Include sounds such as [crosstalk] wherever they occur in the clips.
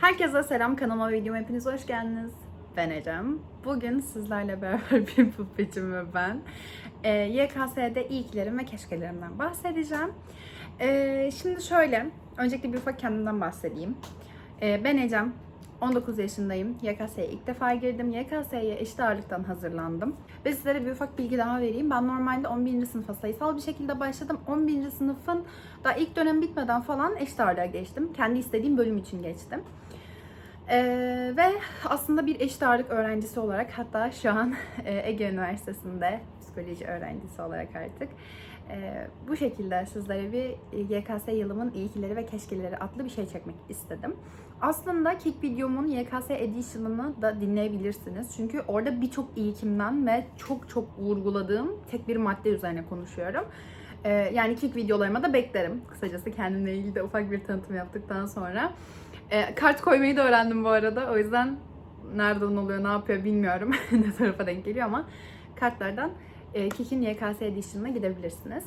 Herkese selam kanalıma videoma hepiniz hoş geldiniz. Ben Ecem. Bugün sizlerle beraber [laughs] bir puppet'im ve ben e, YKS'de ilklerim ve keşkelerimden bahsedeceğim. E, şimdi şöyle, öncelikle bir ufak kendimden bahsedeyim. E, ben Ecem, 19 yaşındayım. YKS'ye ilk defa girdim. YKS'ye eşit ağırlıktan hazırlandım. Ve sizlere bir ufak bilgi daha vereyim. Ben normalde 11. sınıfa sayısal bir şekilde başladım. 11. sınıfın daha ilk dönem bitmeden falan eşit ağırlığa geçtim. Kendi istediğim bölüm için geçtim. Ee, ve aslında bir eşit ağırlık öğrencisi olarak hatta şu an [laughs] e, Ege Üniversitesi'nde psikoloji öğrencisi olarak artık e, bu şekilde sizlere bir YKS yılımın ilkileri ve keşkeleri adlı bir şey çekmek istedim. Aslında Kick videomun YKS Edition'ını da dinleyebilirsiniz. Çünkü orada birçok ilkimden ve çok çok vurguladığım tek bir madde üzerine konuşuyorum. Ee, yani Kick videolarıma da beklerim. Kısacası kendimle ilgili de ufak bir tanıtım yaptıktan sonra. E, kart koymayı da öğrendim bu arada. O yüzden nereden oluyor, ne yapıyor bilmiyorum. [laughs] ne tarafa denk geliyor ama kartlardan e, Kik'in YKS Edition'ına gidebilirsiniz.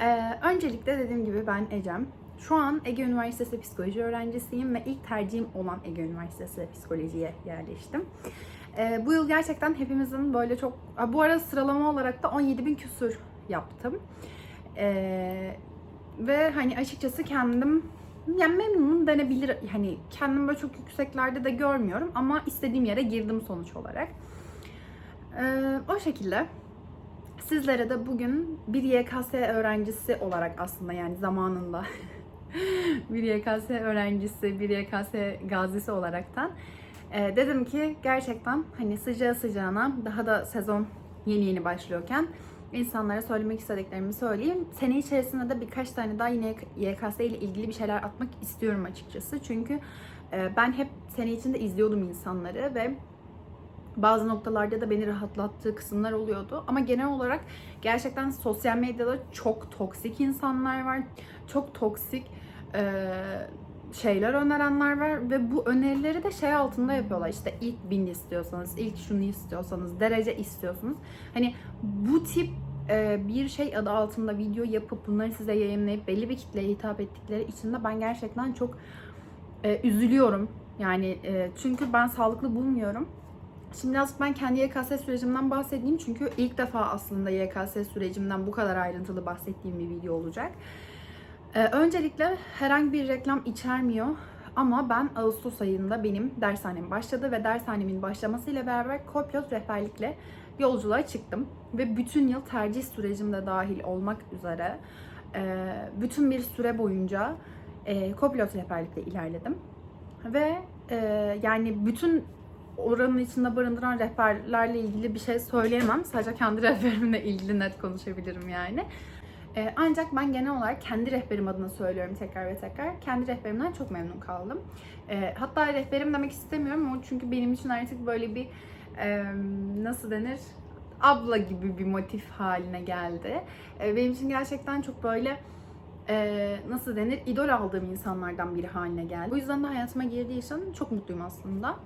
E, öncelikle dediğim gibi ben Ecem. Şu an Ege Üniversitesi Psikoloji öğrencisiyim ve ilk tercihim olan Ege Üniversitesi Psikoloji'ye yerleştim. E, bu yıl gerçekten hepimizin böyle çok... Bu arada sıralama olarak da 17 bin küsur yaptım. E, ve hani açıkçası kendim yani memnunum denebilir. Hani kendim böyle çok yükseklerde de görmüyorum ama istediğim yere girdim sonuç olarak. Ee, o şekilde sizlere de bugün bir YKS öğrencisi olarak aslında yani zamanında [laughs] bir YKS öğrencisi, bir YKS gazisi olaraktan e, dedim ki gerçekten hani sıcağı sıcağına daha da sezon yeni yeni başlıyorken insanlara söylemek istediklerimi söyleyeyim. Sene içerisinde de birkaç tane daha yine YKS ile ilgili bir şeyler atmak istiyorum açıkçası. Çünkü e, ben hep sene içinde izliyordum insanları ve bazı noktalarda da beni rahatlattığı kısımlar oluyordu. Ama genel olarak gerçekten sosyal medyada çok toksik insanlar var. Çok toksik e, şeyler önerenler var ve bu önerileri de şey altında yapıyorlar. İşte ilk bin istiyorsanız, ilk şunu istiyorsanız, derece istiyorsunuz. Hani bu tip bir şey adı altında video yapıp bunları size yayınlayıp belli bir kitleye hitap ettikleri için de ben gerçekten çok e, üzülüyorum. Yani e, çünkü ben sağlıklı bulmuyorum. Şimdi biraz ben kendi YKS sürecimden bahsedeyim çünkü ilk defa aslında YKS sürecimden bu kadar ayrıntılı bahsettiğim bir video olacak. Ee, öncelikle herhangi bir reklam içermiyor ama ben Ağustos ayında benim dershanem başladı ve dershanemin başlamasıyla beraber kopilot rehberlikle yolculuğa çıktım. Ve bütün yıl tercih sürecimde dahil olmak üzere e, bütün bir süre boyunca e, kopilot rehberlikle ilerledim. Ve e, yani bütün oranın içinde barındıran rehberlerle ilgili bir şey söyleyemem. Sadece kendi [laughs] rehberimle ilgili net konuşabilirim yani. Ee, ancak ben genel olarak kendi rehberim adına söylüyorum tekrar ve tekrar. Kendi rehberimden çok memnun kaldım. Ee, hatta rehberim demek istemiyorum ama çünkü benim için artık böyle bir e, nasıl denir abla gibi bir motif haline geldi. Ee, benim için gerçekten çok böyle e, nasıl denir idol aldığım insanlardan biri haline geldi. Bu yüzden de hayatıma girdiği için çok mutluyum aslında.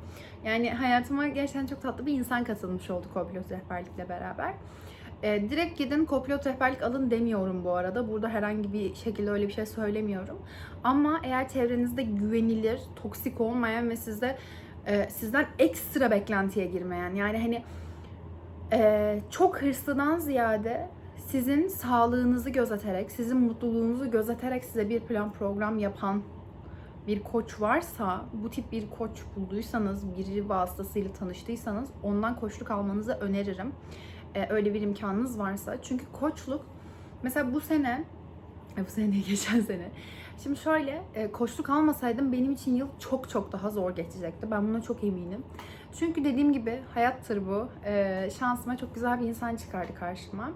Yani hayatıma gerçekten çok tatlı bir insan katılmış oldu Kopilot rehberlikle beraber. E, direkt gidin kopilot rehberlik alın demiyorum bu arada. Burada herhangi bir şekilde öyle bir şey söylemiyorum. Ama eğer çevrenizde güvenilir, toksik olmayan ve sizde e, sizden ekstra beklentiye girmeyen yani hani e, çok hırslıdan ziyade sizin sağlığınızı gözeterek, sizin mutluluğunuzu gözeterek size bir plan program yapan bir koç varsa, bu tip bir koç bulduysanız, biri vasıtasıyla tanıştıysanız ondan koçluk almanızı öneririm. Ee, öyle bir imkanınız varsa. Çünkü koçluk, mesela bu sene, e, bu sene geçen sene. Şimdi şöyle, e, koçluk almasaydım benim için yıl çok çok daha zor geçecekti. Ben buna çok eminim. Çünkü dediğim gibi hayattır bu. E, şansıma çok güzel bir insan çıkardı karşıma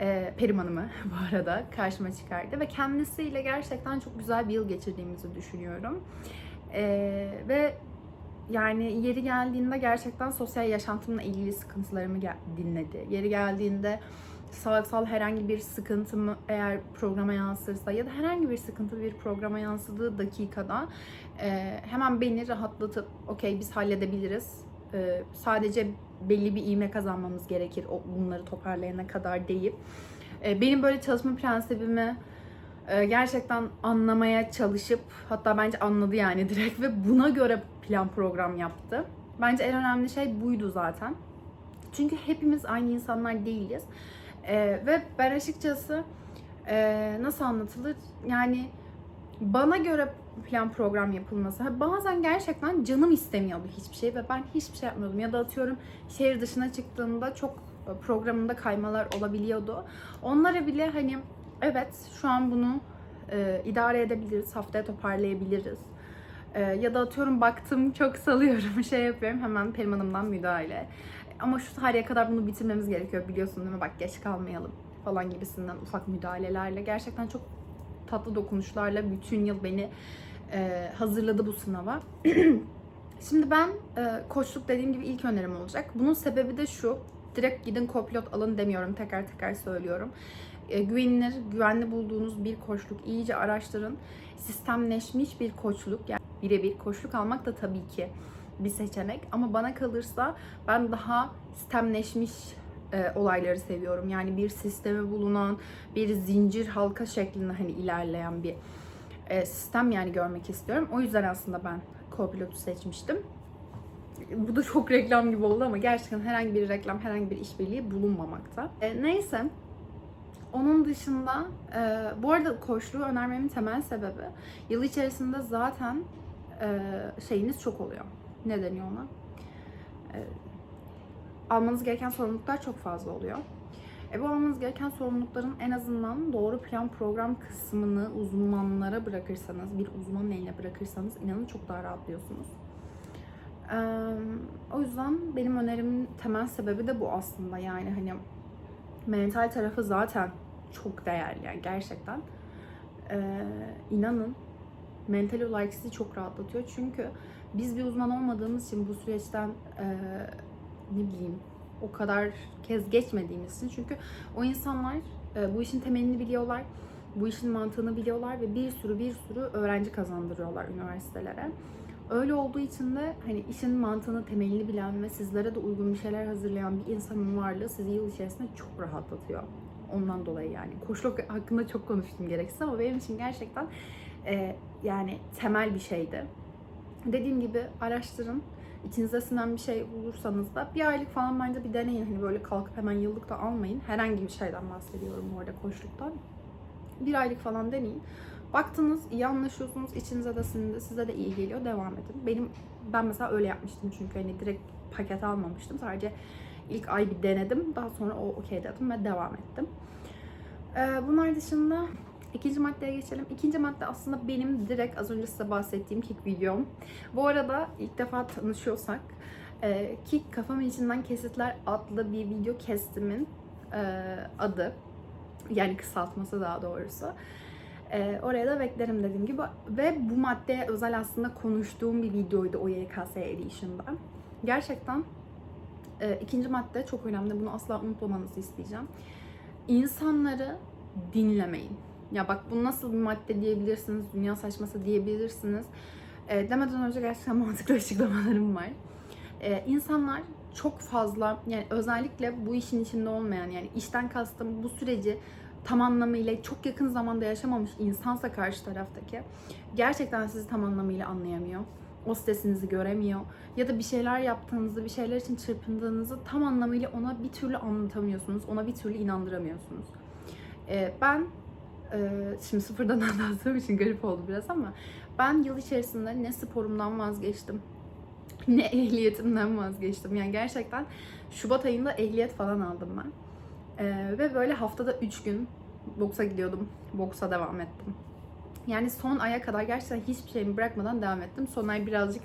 e, Perim Hanım'ı [laughs] bu arada karşıma çıkardı ve kendisiyle gerçekten çok güzel bir yıl geçirdiğimizi düşünüyorum. Ve yani yeri geldiğinde gerçekten sosyal yaşantımla ilgili sıkıntılarımı dinledi. Yeri geldiğinde sağlıksal herhangi bir sıkıntımı eğer programa yansırsa ya da herhangi bir sıkıntı bir programa yansıdığı dakikada e, hemen beni rahatlatıp okey biz halledebiliriz. E, sadece belli bir iğme kazanmamız gerekir o bunları toparlayana kadar deyip e, benim böyle çalışma prensibimi Ee, gerçekten anlamaya çalışıp hatta bence anladı yani direkt ve buna göre plan program yaptı. Bence en önemli şey buydu zaten. Çünkü hepimiz aynı insanlar değiliz. Ee, ve ben açıkçası e, nasıl anlatılır? Yani bana göre plan program yapılması. Bazen gerçekten canım istemiyordu hiçbir şey ve ben hiçbir şey yapmıyordum. Ya da atıyorum şehir dışına çıktığımda çok e, programında kaymalar olabiliyordu. Onlara bile hani evet şu an bunu e, idare edebiliriz, haftaya toparlayabiliriz. E, ya da atıyorum baktım çok salıyorum, [laughs] şey yapıyorum hemen Perim Hanım'dan müdahale. Ama şu tarihe kadar bunu bitirmemiz gerekiyor biliyorsun değil mi? Bak geç kalmayalım falan gibisinden ufak müdahalelerle. Gerçekten çok tatlı dokunuşlarla bütün yıl beni e, hazırladı bu sınava. [clears throat] Şimdi ben e, koçluk dediğim gibi ilk önerim olacak. Bunun sebebi de şu. Direkt gidin kopilot alın demiyorum. Tekrar tekrar söylüyorum. E, güvenilir, güvenli bulduğunuz bir koçluk iyice araştırın. Sistemleşmiş bir koçluk yani birebir koçluk almak da tabii ki bir seçenek. Ama bana kalırsa ben daha sistemleşmiş e, olayları seviyorum. Yani bir sistemi bulunan, bir zincir halka şeklinde hani ilerleyen bir e, sistem yani görmek istiyorum. O yüzden aslında ben co-pilotu seçmiştim. Bu da çok reklam gibi oldu ama gerçekten herhangi bir reklam, herhangi bir işbirliği bulunmamakta. E, neyse. Onun dışında, e, bu arada koçluğu önermemin temel sebebi yıl içerisinde zaten e, şeyiniz çok oluyor. Ne deniyor ona? E, almanız gereken sorumluluklar çok fazla oluyor. E bu almanız gereken sorumlulukların en azından doğru plan program kısmını uzmanlara bırakırsanız, bir uzmanın eline bırakırsanız inanın çok daha rahatlıyorsunuz. Ee, o yüzden benim önerimin temel sebebi de bu aslında. Yani hani mental tarafı zaten çok değerli yani gerçekten. Ee, inanın mental olarak sizi çok rahatlatıyor. Çünkü biz bir uzman olmadığımız için bu süreçten e, ne bileyim o kadar kez geçmediğimiz için. Çünkü o insanlar e, bu işin temelini biliyorlar. Bu işin mantığını biliyorlar ve bir sürü bir sürü öğrenci kazandırıyorlar üniversitelere. Öyle olduğu için de hani işin mantığını, temelini bilen ve sizlere de uygun bir şeyler hazırlayan bir insanın varlığı sizi yıl içerisinde çok rahatlatıyor. Ondan dolayı yani. Koçluk hakkında çok konuştum gerekirse ama benim için gerçekten e, yani temel bir şeydi. Dediğim gibi araştırın. İçinize sinen bir şey bulursanız da bir aylık falan bence bir deneyin. Hani böyle kalkıp hemen yıllık da almayın. Herhangi bir şeyden bahsediyorum bu arada koçluktan. Bir aylık falan deneyin. Baktınız, iyi anlaşıyorsunuz, içinize de sindi, size de iyi geliyor, devam edin. Benim, ben mesela öyle yapmıştım çünkü hani direkt paket almamıştım. Sadece ilk ay bir denedim. Daha sonra o okey dedim ve devam ettim. Ee, bunlar dışında ikinci maddeye geçelim. İkinci madde aslında benim direkt az önce size bahsettiğim kick videom. Bu arada ilk defa tanışıyorsak e, Kick Kafamın içinden Kesitler adlı bir video kestimin e, adı. Yani kısaltması daha doğrusu. E, oraya da beklerim dediğim gibi. Ve bu maddeye özel aslında konuştuğum bir videoydu o YKS Edition'da. Gerçekten e, ikinci madde çok önemli. Bunu asla unutmamanızı isteyeceğim. İnsanları dinlemeyin. Ya bak bu nasıl bir madde diyebilirsiniz, dünya saçması diyebilirsiniz. E, demeden önce gerçekten [laughs] mantıklı açıklamalarım var. E, insanlar çok fazla yani özellikle bu işin içinde olmayan yani işten kastım bu süreci tam anlamıyla çok yakın zamanda yaşamamış insansa karşı taraftaki gerçekten sizi tam anlamıyla anlayamıyor. O stresinizi göremiyor. Ya da bir şeyler yaptığınızı, bir şeyler için çırpındığınızı tam anlamıyla ona bir türlü anlatamıyorsunuz. Ona bir türlü inandıramıyorsunuz. Ee, ben şimdi sıfırdan [laughs] anlattığım için garip oldu biraz ama ben yıl içerisinde ne sporumdan vazgeçtim, ne ehliyetimden vazgeçtim. Yani gerçekten Şubat ayında ehliyet falan aldım ben. Ee, ve böyle haftada 3 gün boksa gidiyordum. Boksa devam ettim. Yani son aya kadar gerçekten hiçbir şeyimi bırakmadan devam ettim. Son ay birazcık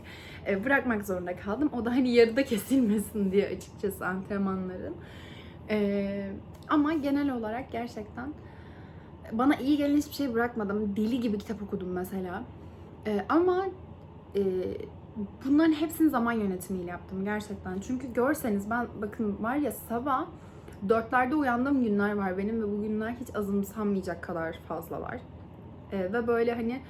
e, bırakmak zorunda kaldım. O da hani yarıda kesilmesin diye açıkçası antrenmanların. Ee, ama genel olarak gerçekten bana iyi gelen hiçbir şey bırakmadım. Deli gibi kitap okudum mesela. Ee, ama e, bunların hepsini zaman yönetimiyle yaptım gerçekten. Çünkü görseniz ben bakın var ya sabah dörtlerde uyandığım günler var benim ve bu günler hiç azımsanmayacak kadar fazlalar. Ee, ve böyle hani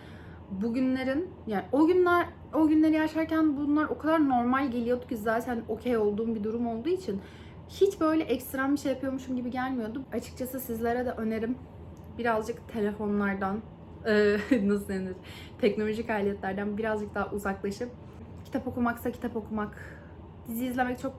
bugünlerin yani o günler o günleri yaşarken bunlar o kadar normal geliyordu ki zaten okey olduğum bir durum olduğu için hiç böyle ekstrem bir şey yapıyormuşum gibi gelmiyordu. Açıkçası sizlere de önerim birazcık telefonlardan e, [laughs] nasıl denir teknolojik aletlerden birazcık daha uzaklaşıp kitap okumaksa kitap okumak, dizi izlemek çok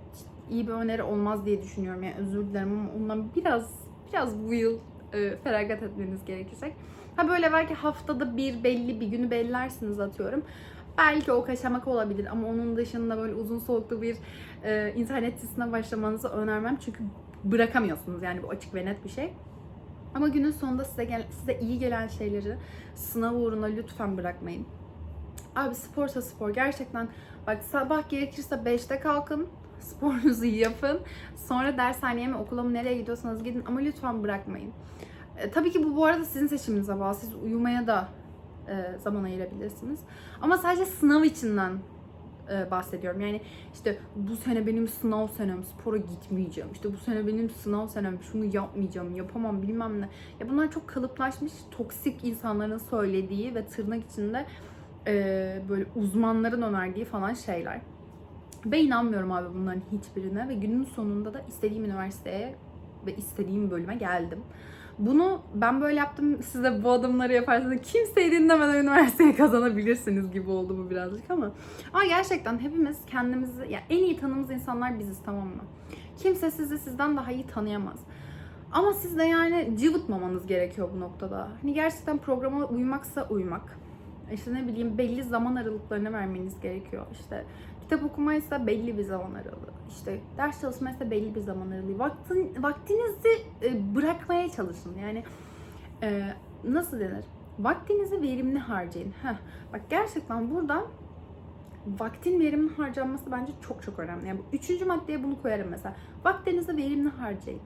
iyi bir öneri olmaz diye düşünüyorum. Yani özür dilerim ama ondan biraz biraz bu yıl e, feragat etmeniz gerekecek. Ha böyle belki haftada bir belli bir günü bellersiniz atıyorum. Belki o kaçamak olabilir ama onun dışında böyle uzun soluklu bir e, internet dizisine başlamanızı önermem. Çünkü bırakamıyorsunuz yani bu açık ve net bir şey. Ama günün sonunda size gel- size iyi gelen şeyleri sınav uğruna lütfen bırakmayın. Abi sporsa spor gerçekten bak sabah gerekirse 5'te kalkın [laughs] sporunuzu yapın. Sonra dershaneye mi okula mı nereye gidiyorsanız gidin ama lütfen bırakmayın. E, tabii ki bu bu arada sizin seçiminize bağlı. Siz uyumaya da e, zaman ayırabilirsiniz. Ama sadece sınav içinden e, bahsediyorum. Yani işte bu sene benim sınav senem, spora gitmeyeceğim. İşte bu sene benim sınav senem, şunu yapmayacağım, yapamam bilmem ne. Ya bunlar çok kalıplaşmış, toksik insanların söylediği ve tırnak içinde e, böyle uzmanların önerdiği falan şeyler. Ben inanmıyorum abi bunların hiçbirine ve günün sonunda da istediğim üniversiteye ve istediğim bölüme geldim. Bunu ben böyle yaptım, siz de bu adımları yaparsanız kimseyi dinlemeden üniversiteyi [laughs] kazanabilirsiniz gibi oldu bu birazcık ama. Ama gerçekten hepimiz kendimizi, ya en iyi tanımız insanlar biziz tamam mı? Kimse sizi sizden daha iyi tanıyamaz. Ama siz de yani cıvıtmamanız gerekiyor bu noktada. Hani gerçekten programa uymaksa uymak. İşte ne bileyim belli zaman aralıklarını vermeniz gerekiyor. İşte kitap okumaysa belli bir zaman aralığı. İşte ders çalışmaysa belli bir zaman aralığı. Vaktin, vaktinizi e, bırakmaya çalışın. Yani e, nasıl denir? Vaktinizi verimli harcayın. Heh, bak gerçekten burada vaktin verimli harcanması bence çok çok önemli. Yani bu üçüncü maddeye bunu koyarım mesela. Vaktinizi verimli harcayın.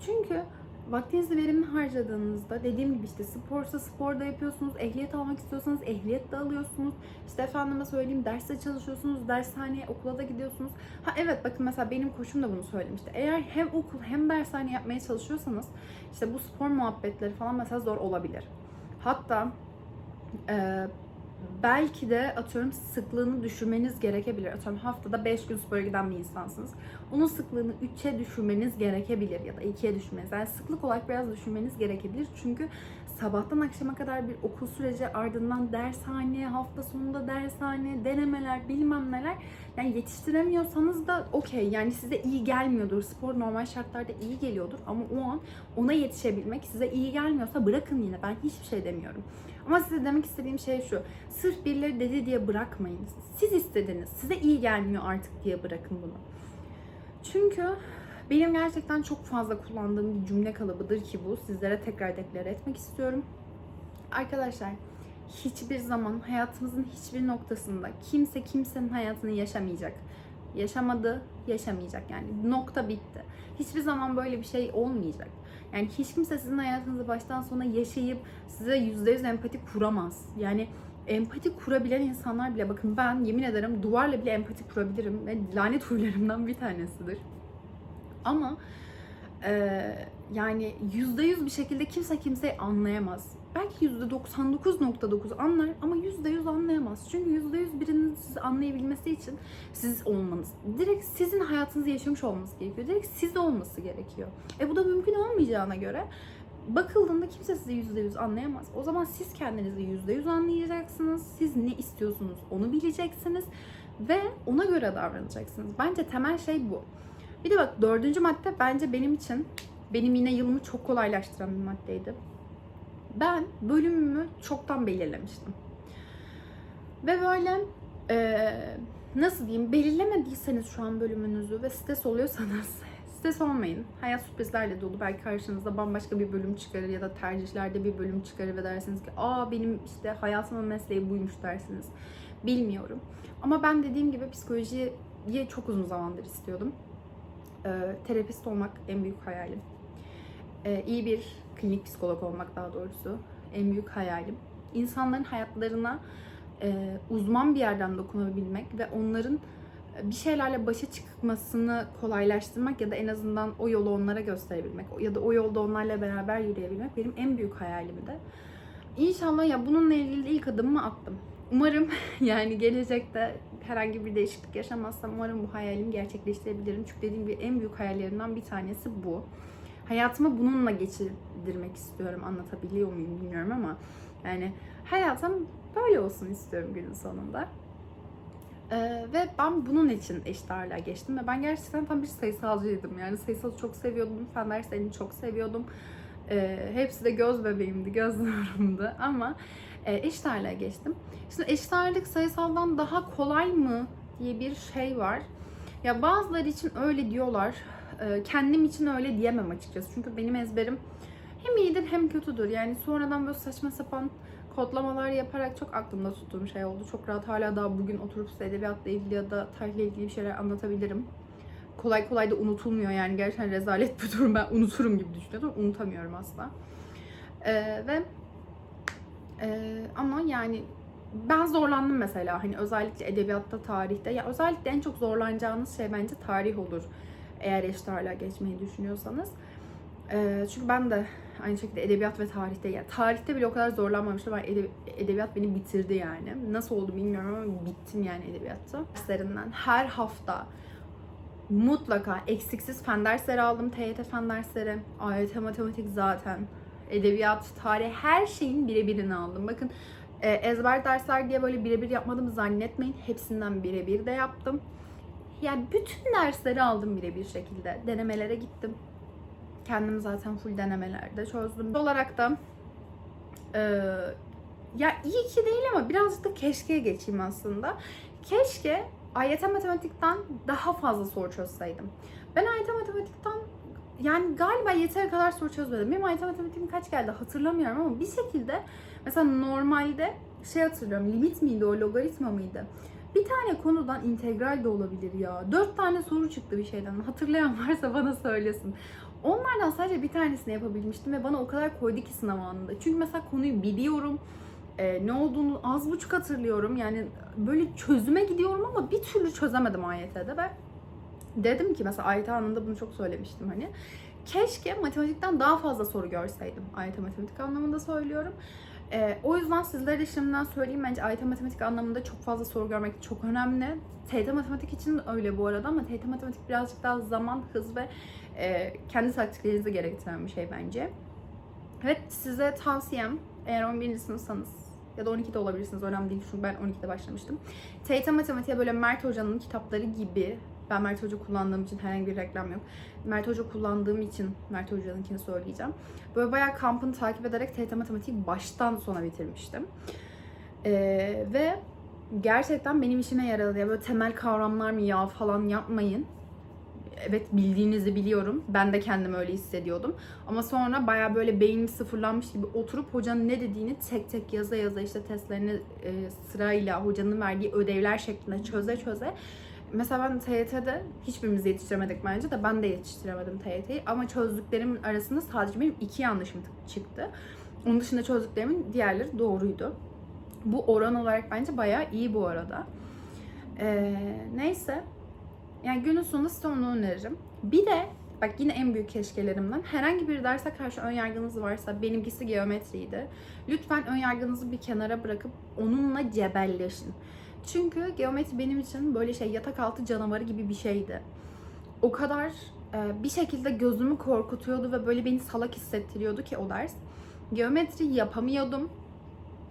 Çünkü vaktinizi verimli harcadığınızda dediğim gibi işte sporsa sporda yapıyorsunuz, ehliyet almak istiyorsanız ehliyet de alıyorsunuz. İşte efendime söyleyeyim derste çalışıyorsunuz, dershaneye, okula da gidiyorsunuz. Ha evet bakın mesela benim koçum da bunu söylemişti. Eğer hem okul hem dershane yapmaya çalışıyorsanız işte bu spor muhabbetleri falan mesela zor olabilir. Hatta e, belki de atıyorum sıklığını düşürmeniz gerekebilir. Atıyorum haftada 5 gün spora giden bir insansınız. Onun sıklığını 3'e düşürmeniz gerekebilir ya da 2'ye düşürmeniz. Yani sıklık olarak biraz düşürmeniz gerekebilir. Çünkü sabahtan akşama kadar bir okul süreci ardından dershane, hafta sonunda dershane, denemeler, bilmem neler. Yani yetiştiremiyorsanız da okey. Yani size iyi gelmiyordur. Spor normal şartlarda iyi geliyordur. Ama o an ona yetişebilmek size iyi gelmiyorsa bırakın yine. Ben hiçbir şey demiyorum. Ama size demek istediğim şey şu. Sırf birileri dedi diye bırakmayın. Siz istediniz. Size iyi gelmiyor artık diye bırakın bunu. Çünkü benim gerçekten çok fazla kullandığım bir cümle kalıbıdır ki bu. Sizlere tekrar deklare etmek istiyorum. Arkadaşlar hiçbir zaman hayatımızın hiçbir noktasında kimse kimsenin hayatını yaşamayacak. Yaşamadı, yaşamayacak yani. Nokta bitti. Hiçbir zaman böyle bir şey olmayacak. Yani hiç kimse sizin hayatınızı baştan sona yaşayıp size %100 empati kuramaz. Yani empati kurabilen insanlar bile bakın ben yemin ederim duvarla bile empati kurabilirim ve lanet huylarımdan bir tanesidir. Ama e, yani %100 bir şekilde kimse kimseyi anlayamaz. Belki %99.9 anlar ama %100 anlayamaz. Çünkü %100 birinin sizi anlayabilmesi için siz olmanız, direkt sizin hayatınızı yaşamış olması gerekiyor. Direkt siz olması gerekiyor. E bu da mümkün olmayacağına göre bakıldığında kimse sizi %100 anlayamaz. O zaman siz kendinizi %100 anlayacaksınız. Siz ne istiyorsunuz onu bileceksiniz ve ona göre davranacaksınız. Bence temel şey bu. Bir de bak dördüncü madde bence benim için benim yine yılımı çok kolaylaştıran bir maddeydi. Ben bölümümü çoktan belirlemiştim. Ve böyle eee, nasıl diyeyim belirlemediyseniz şu an bölümünüzü ve stres oluyorsanız [laughs] stres olmayın. Hayat sürprizlerle dolu. Belki karşınızda bambaşka bir bölüm çıkarır ya da tercihlerde bir bölüm çıkarır ve dersiniz ki aa benim işte hayatımın mesleği buymuş dersiniz. Bilmiyorum. Ama ben dediğim gibi psikolojiyi çok uzun zamandır istiyordum. Ee, terapist olmak en büyük hayalim. Ee, iyi bir klinik psikolog olmak daha doğrusu en büyük hayalim. İnsanların hayatlarına e, uzman bir yerden dokunabilmek ve onların bir şeylerle başa çıkmasını kolaylaştırmak ya da en azından o yolu onlara gösterebilmek ya da o yolda onlarla beraber yürüyebilmek benim en büyük hayalimdi. İnşallah ya bununla ilgili ilk adımımı attım. Umarım [laughs] yani gelecekte herhangi bir değişiklik yaşamazsam umarım bu hayalimi gerçekleştirebilirim. Çünkü dediğim gibi en büyük hayallerimden bir tanesi bu. Hayatımı bununla geçirdirmek istiyorum. Anlatabiliyor muyum bilmiyorum ama yani hayatım böyle olsun istiyorum günün sonunda. Ee, ve ben bunun için eşit ağırlığa geçtim ve ben gerçekten tam bir sayısalcıydım. Yani sayısalı çok seviyordum, fen derslerini çok seviyordum. Ee, hepsi de göz bebeğimdi, göz [laughs] nurumdu ama e, eşit ağırlığa geçtim. Şimdi eşit ağırlık sayısaldan daha kolay mı diye bir şey var. Ya bazıları için öyle diyorlar. Ee, kendim için öyle diyemem açıkçası. Çünkü benim ezberim hem iyidir hem kötüdür. Yani sonradan böyle saçma sapan kodlamalar yaparak çok aklımda tuttuğum şey oldu. Çok rahat hala daha bugün oturup size edebiyatla ilgili ya da tarihle ilgili bir şeyler anlatabilirim. Kolay kolay da unutulmuyor yani gerçekten rezalet bir durum. Ben unuturum gibi düşünüyordum. Unutamıyorum asla. Ee, ve e, ama yani ben zorlandım mesela hani özellikle edebiyatta, tarihte. Ya özellikle en çok zorlanacağınız şey bence tarih olur. Eğer eşit ağırlığa geçmeyi düşünüyorsanız. Ee, çünkü ben de aynı şekilde edebiyat ve tarihte yani tarihte bile o kadar zorlanmamıştım. Ben ede- edebiyat beni bitirdi yani. Nasıl oldu bilmiyorum ama bittim yani edebiyatta. Derslerinden her hafta mutlaka eksiksiz fen dersleri aldım. TYT fen dersleri, AYT matematik zaten. Edebiyat, tarih her şeyin birebirini aldım. Bakın e, ezber dersler diye böyle birebir yapmadım zannetmeyin. Hepsinden birebir de yaptım. Yani bütün dersleri aldım birebir şekilde. Denemelere gittim. Kendim zaten full denemelerde çözdüm. Olarak da e, ya iyi ki değil ama birazcık da keşkeye geçeyim aslında. Keşke AYT matematikten daha fazla soru çözseydim. Ben AYT matematikten yani galiba yeteri kadar soru çözmedim. Benim AYT matematiğim kaç geldi hatırlamıyorum ama bir şekilde mesela normalde şey hatırlıyorum limit miydi o logaritma mıydı? Bir tane konudan integral de olabilir ya. Dört tane soru çıktı bir şeyden. Hatırlayan varsa bana söylesin. Onlardan sadece bir tanesini yapabilmiştim ve bana o kadar koydu ki sınav anında. Çünkü mesela konuyu biliyorum. Ee, ne olduğunu az buçuk hatırlıyorum. Yani böyle çözüme gidiyorum ama bir türlü çözemedim AYT'de ve dedim ki mesela AYT anında bunu çok söylemiştim hani. Keşke matematikten daha fazla soru görseydim. AYT matematik anlamında söylüyorum. Ee, o yüzden sizlere de şimdiden söyleyeyim bence AYT matematik anlamında çok fazla soru görmek çok önemli. TYT matematik için öyle bu arada ama TYT matematik birazcık daha zaman, hız ve e, kendi taktiklerinizi gerektiren bir şey bence. Evet size tavsiyem eğer 11. sınıfsanız ya da 12'de olabilirsiniz önemli değil çünkü ben 12'de başlamıştım. TYT matematiğe böyle Mert Hoca'nın kitapları gibi ben Mert Hoca kullandığım için herhangi bir reklam yok. Mert Hoca kullandığım için Mert Hoca'nınkini söyleyeceğim. Böyle bayağı kampını takip ederek TYT matematiği baştan sona bitirmiştim. Ee, ve gerçekten benim işime yaradı. Ya böyle temel kavramlar mı ya falan yapmayın. Evet bildiğinizi biliyorum. Ben de kendimi öyle hissediyordum. Ama sonra baya böyle beynim sıfırlanmış gibi oturup hocanın ne dediğini tek tek yaza yaza işte testlerini e, sırayla hocanın verdiği ödevler şeklinde çöze çöze Mesela ben TYT'de hiçbirimizi yetiştiremedik bence de ben de yetiştiremedim TYT'yi ama çözdüklerimin arasında sadece benim iki yanlışım çıktı. Onun dışında çözdüklerimin diğerleri doğruydu. Bu oran olarak bence bayağı iyi bu arada. Ee, neyse. Yani günün sonunda size onu öneririm. Bir de bak yine en büyük keşkelerimden herhangi bir derse karşı ön yargınız varsa benimkisi geometriydi. Lütfen ön yargınızı bir kenara bırakıp onunla cebelleşin. Çünkü geometri benim için böyle şey yatak altı canavarı gibi bir şeydi. O kadar e, bir şekilde gözümü korkutuyordu ve böyle beni salak hissettiriyordu ki o ders. Geometri yapamıyordum.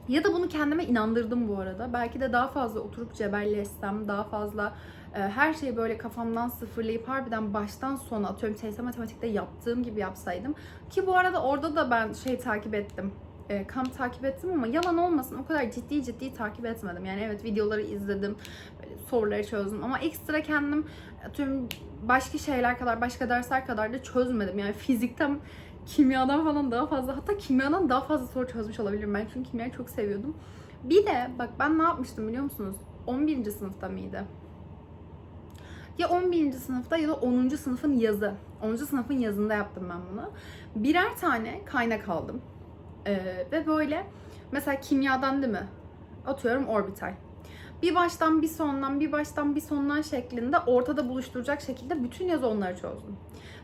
Ya da bunu kendime inandırdım bu arada. Belki de daha fazla oturup cebelleşsem, daha fazla e, her şeyi böyle kafamdan sıfırlayıp harbiden baştan sona atıyorum TYT matematikte yaptığım gibi yapsaydım. Ki bu arada orada da ben şey takip ettim e, kamp takip ettim ama yalan olmasın o kadar ciddi ciddi takip etmedim. Yani evet videoları izledim, soruları çözdüm ama ekstra kendim tüm başka şeyler kadar, başka dersler kadar da çözmedim. Yani fizikten, kimyadan falan daha fazla, hatta kimyadan daha fazla soru çözmüş olabilirim ben çünkü kimyayı çok seviyordum. Bir de bak ben ne yapmıştım biliyor musunuz? 11. sınıfta mıydı? Ya 11. sınıfta ya da 10. sınıfın yazı. 10. sınıfın yazında yaptım ben bunu. Birer tane kaynak aldım. Ee, ve böyle mesela kimyadan değil mi? Atıyorum orbital. Bir baştan bir sondan, bir baştan bir sondan şeklinde ortada buluşturacak şekilde bütün yaz onları çözdüm.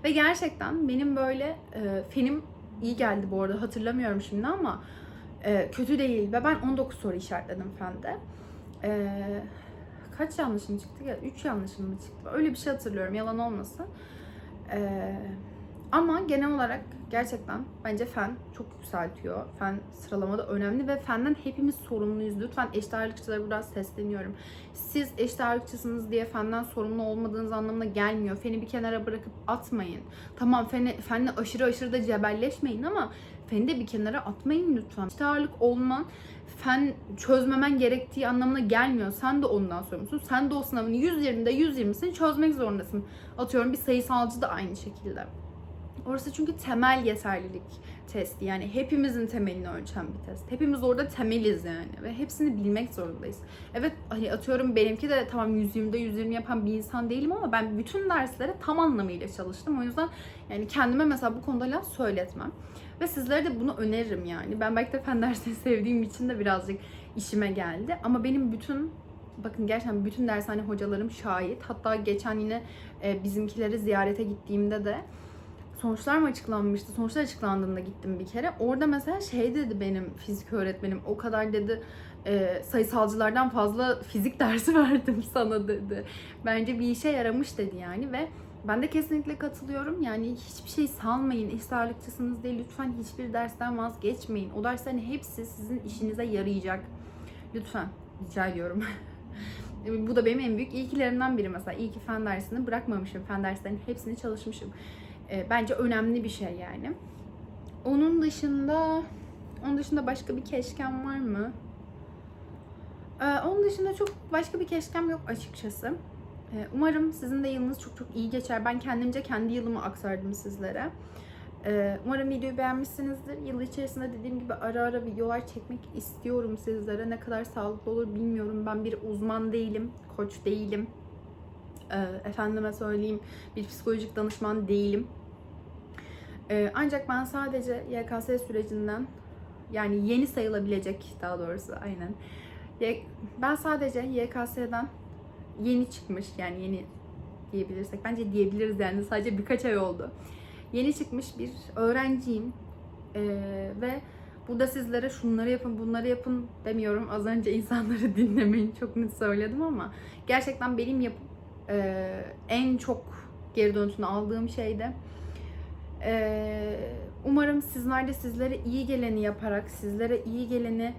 Ve gerçekten benim böyle e, fenim iyi geldi bu arada hatırlamıyorum şimdi ama e, kötü değil ve ben 19 soru işaretledim fende. E, kaç yanlışım çıktı? Ya 3 yanlışım mı çıktı? Öyle bir şey hatırlıyorum yalan olmasın. E, Ama genel olarak gerçekten bence fen çok yükseltiyor. Fen sıralamada önemli ve fenden hepimiz sorumluyuz. Lütfen eşit ağırlıkçılara buradan sesleniyorum. Siz eşit ağırlıkçısınız diye fenden sorumlu olmadığınız anlamına gelmiyor. Feni bir kenara bırakıp atmayın. Tamam feni, fenle aşırı aşırı da cebelleşmeyin ama feni de bir kenara atmayın lütfen. Eşit ağırlık olman fen çözmemen gerektiği anlamına gelmiyor. Sen de ondan sorumlusun. Sen de o sınavın 120'de 120'sini çözmek zorundasın. Atıyorum bir sayısalcı da aynı şekilde. Orası çünkü temel yeterlilik testi. Yani hepimizin temelini ölçen bir test. Hepimiz orada temeliz yani ve hepsini bilmek zorundayız. Evet hani atıyorum benimki de tamam 120'de 120 yapan bir insan değilim ama ben bütün derslere tam anlamıyla çalıştım. O yüzden yani kendime mesela bu konuda laf söyletmem. Ve sizlere de bunu öneririm yani. Ben belki de fen dersini [laughs] sevdiğim için de birazcık işime geldi. Ama benim bütün bakın gerçekten bütün dershane hocalarım şahit. Hatta geçen yine e, bizimkileri ziyarete gittiğimde de sonuçlar mı açıklanmıştı? Sonuçlar açıklandığında gittim bir kere. Orada mesela şey dedi benim fizik öğretmenim. O kadar dedi e, sayısalcılardan fazla fizik [laughs] dersi verdim sana dedi. Bence bir işe yaramış dedi yani ve ben de kesinlikle katılıyorum. Yani hiçbir şey salmayın. İhtarlıkçısınız diye lütfen hiçbir dersten vazgeçmeyin. O derslerin hepsi sizin işinize yarayacak. Lütfen rica ediyorum. [laughs] Bu da benim en büyük ilkilerimden biri mesela. İyi ki fen dersini bırakmamışım. Fen derslerinin hepsini çalışmışım. E, bence önemli bir şey yani. Onun dışında onun dışında başka bir keşkem var mı? E, onun dışında çok başka bir keşkem yok açıkçası. E, umarım sizin de yılınız çok çok iyi geçer. Ben kendimce kendi yılımı aktardım sizlere. E, umarım videoyu beğenmişsinizdir. Yıl içerisinde dediğim gibi ara ara videolar çekmek istiyorum sizlere. Ne kadar sağlıklı olur bilmiyorum. Ben bir uzman değilim, koç değilim. E, efendime söyleyeyim bir psikolojik danışman değilim. E, ancak ben sadece YKS sürecinden yani yeni sayılabilecek daha doğrusu aynen. Ben sadece YKS'den yeni çıkmış yani yeni diyebilirsek bence diyebiliriz yani sadece birkaç ay oldu. Yeni çıkmış bir öğrenciyim E, ve burada sizlere şunları yapın bunları yapın demiyorum. Az önce insanları [laughs] dinlemeyin çok net söyledim ama gerçekten benim yapıp e, en çok geri dönütünü aldığım şey de e, umarım sizler de sizlere iyi geleni yaparak, sizlere iyi geleni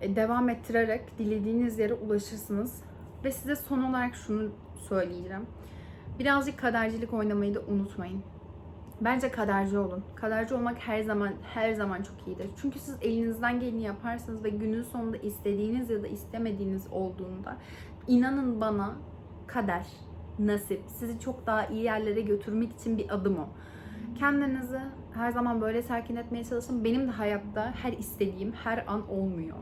e, devam ettirerek dilediğiniz yere ulaşırsınız. Ve size son olarak şunu söyleyeceğim. Birazcık kadercilik oynamayı da unutmayın. Bence kaderci olun. Kaderci olmak her zaman her zaman çok iyidir. Çünkü siz elinizden geleni yaparsınız ve günün sonunda istediğiniz ya da istemediğiniz olduğunda inanın bana kader, nasip sizi çok daha iyi yerlere götürmek için bir adım o. Kendinizi her zaman böyle sakin etmeye çalışın. Benim de hayatta her istediğim her an olmuyor.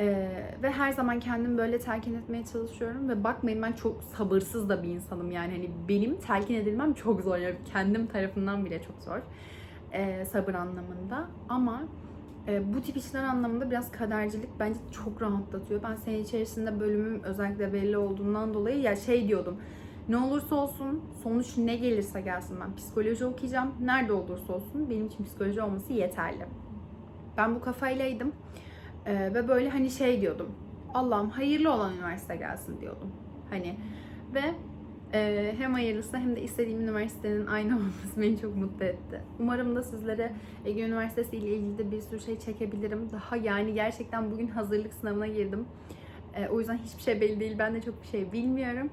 Ee, ve her zaman kendimi böyle telkin etmeye çalışıyorum ve bakmayın ben çok sabırsız da bir insanım yani hani benim telkin edilmem çok zor yani kendim tarafından bile çok zor ee, sabır anlamında ama e, bu tip işler anlamında biraz kadercilik bence çok rahatlatıyor. Ben sene içerisinde bölümüm özellikle belli olduğundan dolayı ya şey diyordum ne olursa olsun sonuç ne gelirse gelsin ben psikoloji okuyacağım. Nerede olursa olsun benim için psikoloji olması yeterli. Ben bu kafaylaydım. Ee, ve böyle hani şey diyordum. Allah'ım hayırlı olan üniversite gelsin diyordum. Hani ve e, hem hayırlısı hem de istediğim üniversitenin aynı [laughs] olması beni çok mutlu etti. Umarım da sizlere Ege Üniversitesi ile ilgili de bir sürü şey çekebilirim. Daha yani gerçekten bugün hazırlık sınavına girdim. E, o yüzden hiçbir şey belli değil. Ben de çok bir şey bilmiyorum.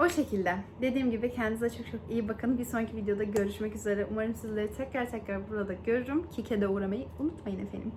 O şekilde. Dediğim gibi kendinize çok çok iyi bakın. Bir sonraki videoda görüşmek üzere. Umarım sizleri tekrar tekrar burada görürüm. Kike'de uğramayı unutmayın efendim.